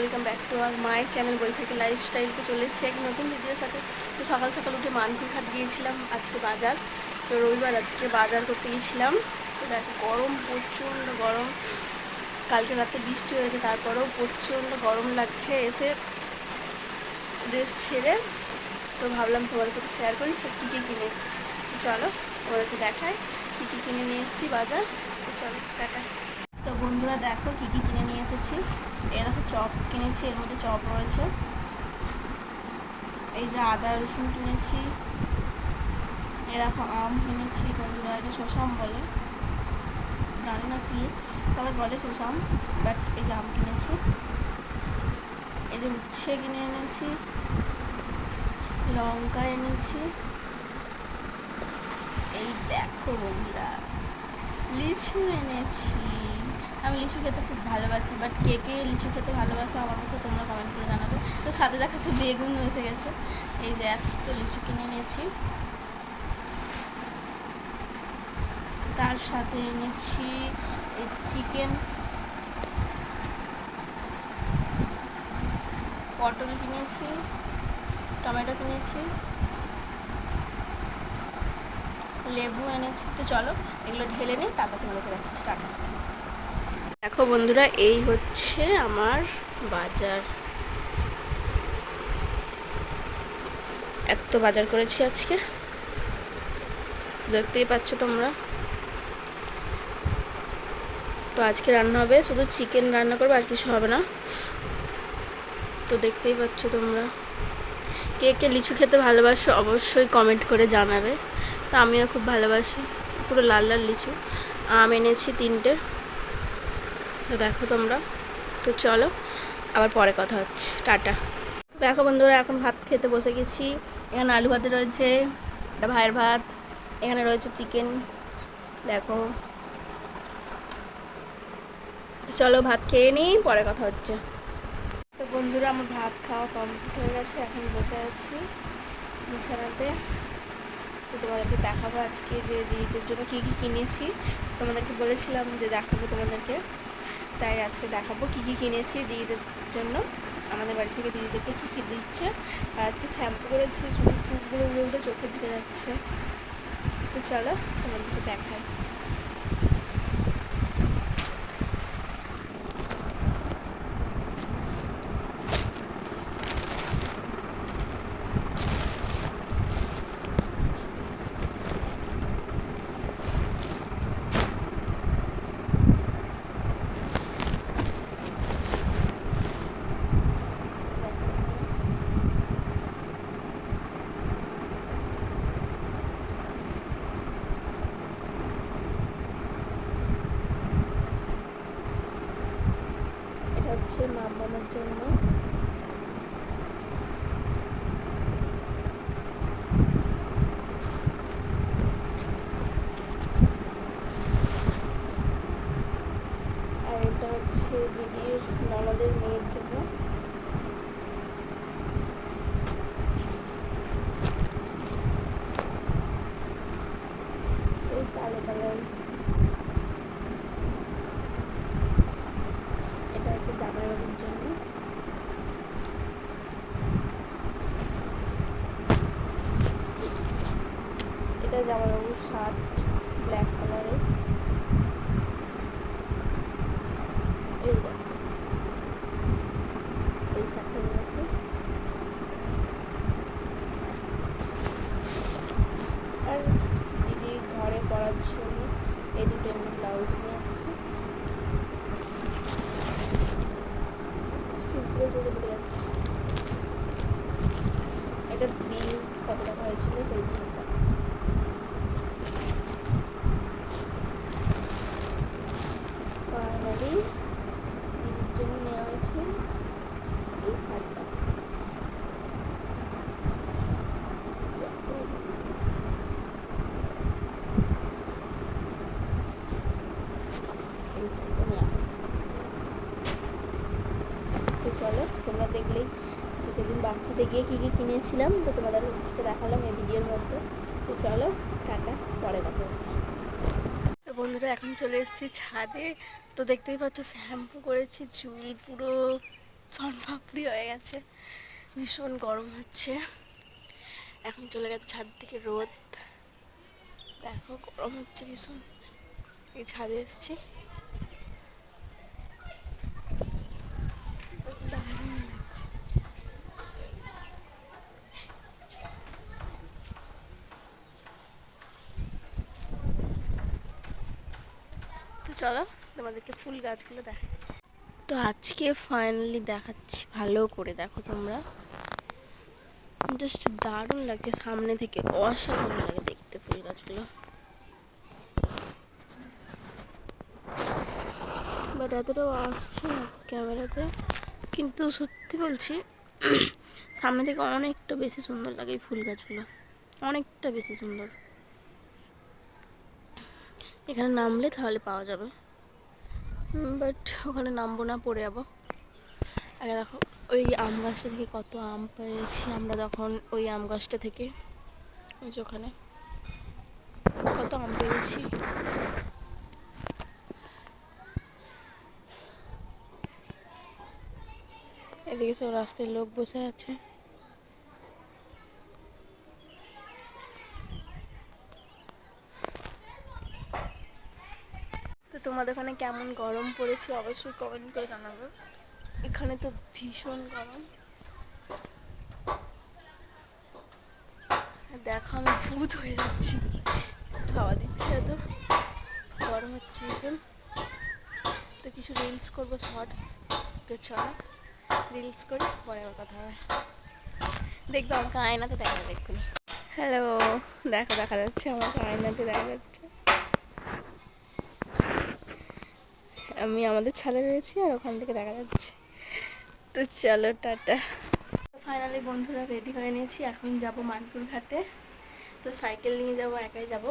Welcome back to আমার মায়ের channel বৈশাখী লাইফস্টাইলতে চলে এসেছি এক নতুন ভিডিওর সাথে। তো সকাল সকাল উঠে মানপুর ঘাট গিয়েছিলাম, আজকে বাজার। তো রবিবার আজকে বাজার করতে গিয়েছিলাম। তো দেখো, গরম, প্রচণ্ড গরম। কালকে রাতে বৃষ্টি হয়েছে, তারপরেও প্রচণ্ড গরম লাগছে। এসে ড্রেস ছেড়ে তো ভাবলাম তোমাদের সাথে শেয়ার করি সব কী কী কিনে চলো তোমাদেরকে দেখায় কী কী কিনে নিয়ে এসেছি বাজার। তো চলো, টাটা। তো বন্ধুরা দেখো কী কী কিনে নিয়ে এসেছি। এই দেখো চপ কিনেছি, এর মধ্যে চপ রয়েছে। এই যে আদা, রসুন কিনেছি। এই দেখো আম কিনেছি বন্ধুরা এটা শোষাম বলে। জানি না কি, সবাই বলে শোষাম বাট এই যে আম কিনেছি। এই যে উচ্ছে কিনে এনেছি। লঙ্কা এনেছি। এই দেখো বন্ধুরা, লিচু এনেছি। আমি লিচু খেতে খুব ভালোবাসি বাট কে কে লিচু খেতে ভালোবাসো আমার মতো তোমরা কমেন্ট করে জানাবে। তো সাথে দেখা একটু বেগুন এসে গেছে, এই যে তো লিচু কিনে নিয়েছি। তার সাথে এনেছি এই যে চিকেন। পটল কিনেছি, টমেটো কিনেছি। লেবু এনেছি। তো চলো, এগুলো ঢেলে নিই, তারপর তোমাদেরকে দেখাচ্ছি। টাটা। দেখো বন্ধুরা, এই হচ্ছে আমার বাজার। এত বাজার করেছি আজকে। দেখতেই পাচ্ছ তোমরা। তো আজকে রান্না হবে, শুধু চিকেন রান্না করব, আর কিছু হবে না। তো দেখতেই পাচ্ছ তোমরা। কে কে লিচু খেতে ভালোবাসো অবশ্যই কমেন্ট করে জানাবে। তো আমিও খুব ভালোবাসি। পুরো লাল লাল লিচু। আম এনেছি তিনটে। তো দেখো তোমরা। তো চলো, আবার পরে কথা হচ্ছে। টাটা। দেখো বন্ধুরা, এখন ভাত খেতে বসে গেছি। এখানে আলু ভাতে রয়েছে এটা ভাইয়ের ভাত, এখানে রয়েছে চিকেন দেখো। চলো ভাত খেয়ে নিই, পরে কথা হচ্ছে। তো বন্ধুরা, আমার ভাত খাওয়া কমপ্লিট হয়ে গেছে, এখন বসে আছি বিছানাতে। তো তোমাদেরকে দেখাবো আজকে যে দিদিদের জন্য কী কী কিনেছি। তোমাদেরকে বলেছিলাম যে দেখাবো তোমাদেরকে। তাই আজকে দেখাবো কী কী কিনেছি দিদিদের জন্য। আমাদের বাড়ি থেকে দিদিদেরকে কী কী দিচ্ছে। আর আজকে শ্যাম্পু করেছি চুলগুলো উড়ে উড়ে চোখে ঢুকে যাচ্ছে। তো চলো তোমাদেরকে দেখাই। এটা মা বাবার জন্য আর এটা হচ্ছে দিদির ননদের মেয়ের জন্য এই কালো কালার এটা হচ্ছে জামাইবাবুর জন্য এটা জামাইবাবুর শার্ট ব্ল্যাক কালারের এই দেখো। এই শার্টটা নিয়েছি আর দিদি ঘরে পরার জন্য এই দুটো এমনি ব্লাউজ নিয়ে আসছি চুলগুলো জোরে পড়ে যাচ্ছে এটা বিল কত টাকা হয়েছিল সেই বিলটা ফাইনালি দিদির জন্য নেওয়া হয়েছে এই শার্টটা এই শাড়িটা নেওয়া হয়েছে তো চলো তোমরা দেখলেই। যে সেদিন বাক্সিতে গিয়ে কী কী কিনেছিলাম, তো তোমাদের আজকে দেখালাম এই ভিডিওর মধ্যে। তো চলো, টাটা, পরে কথা হচ্ছে। তো বন্ধুরা, এখন চলে এসেছি ছাদে। তো দেখতেই পাচ্ছ, শ্যাম্পু করেছি, চুল পুরো সনপাপড়ি হয়ে গেছে। ভীষণ গরম হচ্ছে। এখন চলে গেছে ছাদ থেকে রোদ। দেখো, গরম হচ্ছে ভীষণ। এই ছাদে এসছি দারুণ লাগছে। তো চলো, তোমাদেরকে ফুল গাছগুলো দেখাই। তো আজকে ফাইনালি দেখাচ্ছি, ভালো করে দেখো তোমরা। জাস্ট দারুণ লাগছে, সামনে থেকে অসাধারণ লাগে দেখতে ফুল গাছগুলো। বাট এতটাও আসছে না ক্যামেরাতে কিন্তু সত্যি বলছি, সামনে থেকে অনেকটা বেশি সুন্দর লাগে এই ফুল গাছগুলো। অনেকটা বেশি সুন্দর। এখানে নামলে তাহলে পাওয়া যাবে। বাট ওখানে নামবো না, পড়ে যাব। আগে দেখো, ওই আম গাছটা থেকে কত আম পেয়েছি আমরা তখন, ওই আম গাছটা থেকে। ওই যে ওখানে। কত আম পেয়েছি। এদিকে সব রাস্তায় লোক বসে আছে। তোমাদের ওখানে কেমন গরম পড়েছে? অবশ্যই কমেন্ট করে জানাবে। এখানে তো ভীষণ গরম। দেখো, আমি ভূত হয়ে যাচ্ছি। খাওয়া দিচ্ছে এত। গরম হচ্ছে ভীষণ। তো কিছু রিলস করব শর্টস তো চলো। রিলস করি, পরে আবার কথা হবে। দেখব আমাকে আয়নাতে দেখা এক্ষুনি। হ্যালো দেখো, দেখা যাচ্ছে, আমাকে আয়নাতে দেখা যাচ্ছে। আমি আমাদের ছাদে রয়েছি আর ওখান থেকে দেখা যাচ্ছে। তো চলো, টাটা। ফাইনালি বন্ধুরা রেডি হয়ে নিয়েছি, এখন যাব মানপুর ঘাটে। তো সাইকেল নিয়ে যাব, একাই যাব।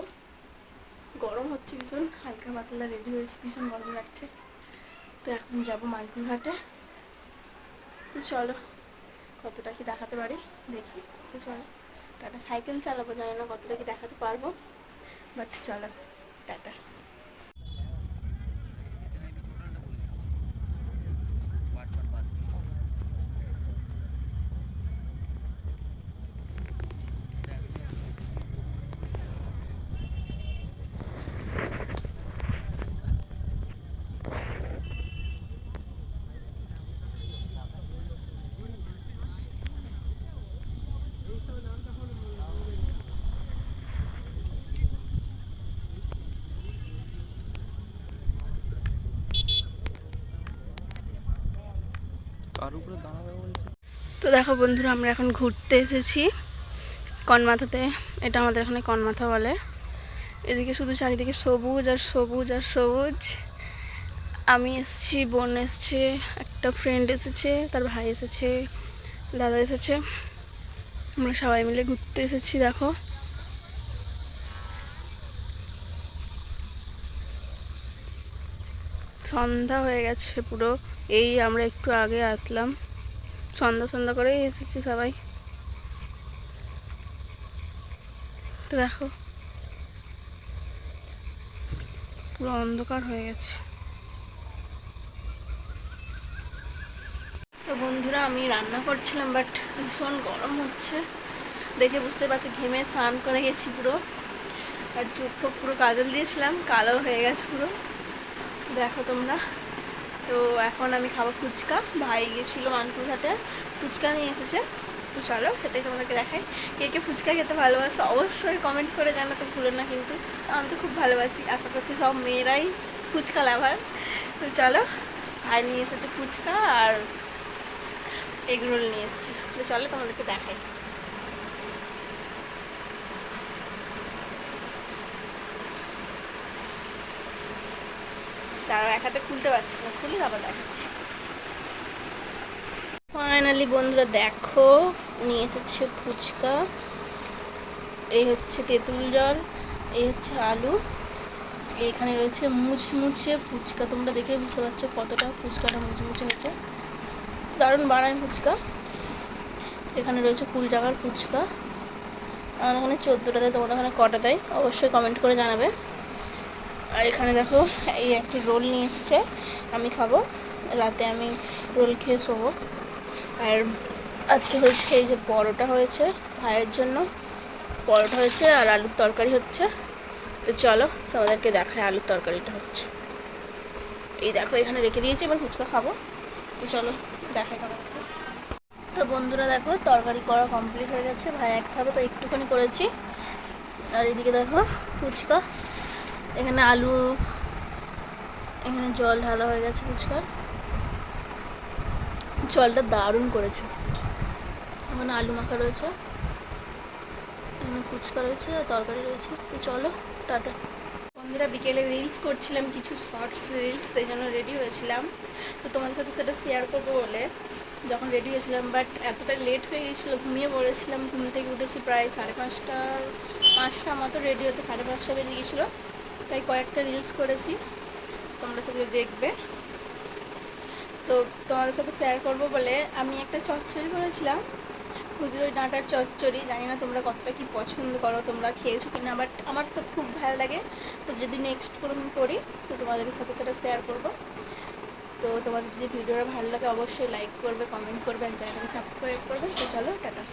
গরম হচ্ছে ভীষণ, হালকা পাতলা রেডি হয়েছি, ভীষণ গরম লাগছে। তো এখন যাব মানপুর ঘাটে। তো চলো, কতটা কি দেখাতে পারি? দেখি। তো চলো, টাটা। সাইকেল চালাবো, জানি না কতটা কি দেখাতে পারব। বাট চলো, টাটা। দেখো বন্ধুরা, আমরা এখন ঘুরতে এসেছি। কনমাথাতে, এটা আমাদের এখানে কনমাথা বলে। এদিকে শুধু চারিদিকে সবুজ আর সবুজ আর সবুজ। আমি এসেছি, বোন এসছে, একটা ফ্রেন্ড এসেছে, তার ভাই এসেছে, দাদা এসেছে। আমরা সবাই মিলে ঘুরতে এসেছি, দেখো। সন্ধ্যা হয়ে গেছে পুরো, এই আমরা একটু আগে আসলাম। সন্ধ্যা সন্ধ্যা করেই এসেছি সবাই। তো দেখো, পুরো অন্ধকার হয়ে গেছে। তো বন্ধুরা, আমি রান্না করছিলাম বাট ভীষণ গরম হচ্ছে। দেখে বুঝতে পারছ, ঘেমে স্নান করে গেছি পুরো। আর চোখ পুরো কাজল দিয়েছিলাম, কালো হয়ে গেছে পুরো। দেখো তোমরা। তো এখন আমি খাব ফুচকা। ভাই গিয়েছিল মানপুর ঘাটে ফুচকা নিয়ে এসেছে। তো চলো সেটাই তোমাদেরকে দেখাই। কে কে ফুচকা খেতে ভালোবাসো অবশ্যই কমেন্ট করে জানাতে ভুলো না কিন্তু আমি তো খুব ভালোবাসি। আশা করছি সব মেয়েরাই ফুচকা লাভার তো চলো, ভাই নিয়ে এসেছে ফুচকা আর এগরোল নিয়ে এসেছে। তো চলো তোমাদেরকে দেখাই। তারা এক হাতে খুলতে পারছি না। খুলি আবার দেখাচ্ছি। ফাইনালি বন্ধুরা দেখো, নিয়ে এসেছে ফুচকা। এই হচ্ছে তেঁতুল জল, এই হচ্ছে আলু। এখানে রয়েছে মুচমুচে ফুচকা। তোমরা দেখে বুঝতে পারছ কতটা ফুচকাটা মুচমুচে হয়েছে। দারুণ বানায় ফুচকা। এখানে রয়েছে কুড়ি টাকার ফুচকা। আমাদের ওখানে চোদ্দোটা দেয়, তোমাদের ওখানে কটা দেয়? অবশ্যই কমেন্ট করে জানাবে। আর এখানে দেখো, এই একটি রোল নিয়ে এসেছে, আমি খাব। রাতে আমি রোল খেয়ে শোবো। আর আজকে হচ্ছে এই যে পরোটা হয়েছে ভাইয়ের জন্য। পরোটা হয়েছে আর আলুর তরকারি হচ্ছে। তো চলো, তোমাদেরকে দেখায় আলুর তরকারিটা হচ্ছে। এই দেখো, এখানে রেখে দিয়েছি, এবার ফুচকা খাব। তো চলো, দেখাই তোমাদেরকে। তো বন্ধুরা দেখো, তরকারি করা কমপ্লিট হয়ে গেছে, ভাই এক খাবে তো একটুখানি করেছি। আর এদিকে দেখো, ফুচকা। এখানে আলু, এখানে জল ঢালা হয়ে গেছে ফুচকার জলটা দারুণ করেছে। এখানে আলু মাখা রয়েছে। এখানে ফুচকা রয়েছে আর তরকারি রয়েছে। তো চলো, টাটা। বন্ধুরা, বিকেলে রিলস করছিলাম, কিছু শর্টস রিলস সেই জন্য রেডি হয়েছিলাম। তো তোমাদের সাথে সেটা শেয়ার করব বলে যখন রেডি হয়েছিলাম বাট এতটা লেট হয়ে গেছিল, ঘুমিয়ে পড়েছিলাম। ঘুম থেকে উঠেছি প্রায় সাড়ে পাঁচটার পাঁচটা মতো রেডি হতে সাড়ে পাঁচটা বেজে গেছিল। তাই কয়েকটা রিলস করেছি। তোমরা সেগুলো দেখবে। তো তোমাদের সাথে শেয়ার করব বলে আমি একটা চচ্চড়ি করেছিলাম। খুচরো ডাঁটার চচ্চড়ি। জানি না তোমরা কতটা কি পছন্দ করো, তোমরা খেয়েছো কিনা বাট আমার তো খুব ভালো লাগে। তো যদি নেক্সট কোনো করি, তো তোমাদের সাথে সেটা শেয়ার করব। তো তোমাদের যদি ভিডিওটা ভালো লাগে, অবশ্যই লাইক করবে কমেন্ট করবে আর সাবস্ক্রাইব করবে। তো চলো, টাটা।